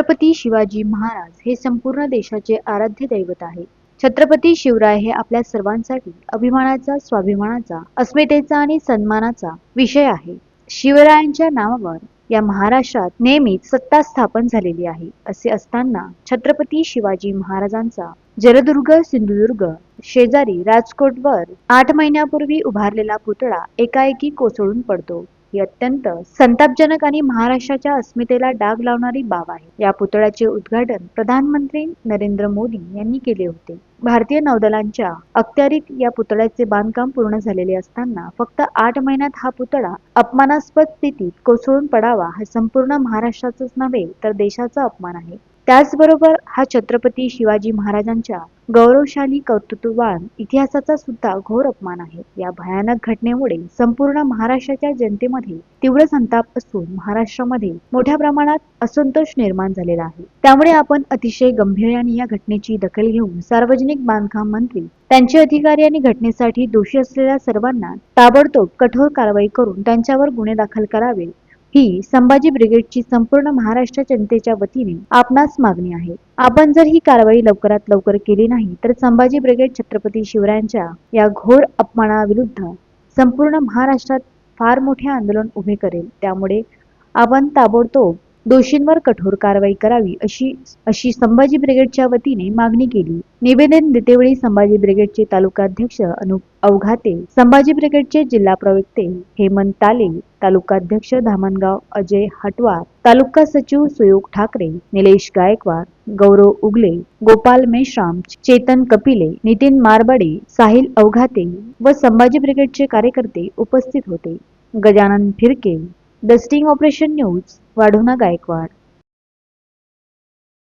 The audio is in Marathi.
छत्रपती शिवाजी महाराज हे संपूर्ण देशाचे आराध्य दैवत आहे. छत्रपती शिवराय हे आपल्या सर्वांसाठी अभिमानाचा स्वाभिमानाचा अस्मितेचा आणि सन्मानाचा विषय आहे. शिवरायांच्या नावावर या महाराष्ट्रात नेहमीच सत्ता स्थापन झालेली आहे असे असताना छत्रपती शिवाजी महाराजांचा जलदुर्ग सिंधुदुर्ग शेजारी राजकोटवर आठ महिन्यापूर्वी उभारलेला पुतळा एकाएकी कोसळून पडतो. ही अत्यंत संतापजनक आणि महाराष्ट्राच्या अस्मितेला डाग लावणारी बाब आहे. या पुतळ्याचे उद्घाटन प्रधानमंत्री नरेंद्र मोदी यांनी केले होते. भारतीय नौदलांच्या अखत्यारीत या पुतळ्याचे बांधकाम पूर्ण झालेले असताना फक्त आठ महिन्यात हा पुतळा अपमानास्पद स्थितीत कोसळून पडावा हा संपूर्ण महाराष्ट्राचाच नव्हे तर देशाचा अपमान आहे. त्याचबरोबर हा छत्रपती शिवाजी महाराजांच्या गौरवशाली कर्तृत्ववान इतिहासाचा सुद्धा घोर अपमान आहे. या भयानक घटनेमुळे संपूर्ण महाराष्ट्राच्या जनतेमध्ये तीव्र संताप असून महाराष्ट्रामध्ये मोठ्या प्रमाणात असंतोष निर्माण झालेला आहे. त्यामुळे आपण अतिशय गंभीर्याने या घटनेची दखल घेऊन सार्वजनिक बांधकाम मंत्री त्यांचे अधिकारी आणि घटनेसाठी दोषी असलेल्या सर्वांना ताबडतोब कठोर कारवाई करून त्यांच्यावर गुन्हे दाखल करावे ही संभाजी ब्रिगेडची संपूर्ण महाराष्ट्र जनतेच्या वतीने आपणास मागणी आहे. आपण जर ही कारवाई लवकरात लवकर केली नाही तर संभाजी ब्रिगेड छत्रपती शिवरायांच्या या घोर अपमानाविरुद्ध संपूर्ण महाराष्ट्रात फार मोठे आंदोलन उभे करेल. त्यामुळे आपण ताबडतोब दोषींवर कठोर कारवाई करावी अशी अशी संभाजी ब्रिगेडच्या वतीने मागणी केली. निवेदन देतेवेळी संभाजी ब्रिगेडचे तालुकाध्यक्ष अनुप अवघाते संभाजी ब्रिगेडचे जिल्हा प्रवक्ते हेमंत ताले तालुकाध्यक्ष धामणगाव अजय हटवार तालुका सचिव सुयोग ठाकरे निलेश गायकवाड गौरव उगले गोपाल मेश्राम चेतन कपिले नितीन मारबडे साहिल अवघाते व संभाजी ब्रिगेडचे कार्यकर्ते उपस्थित होते. Gajanan Phirke dusting operation news Wadhona Gaikwad.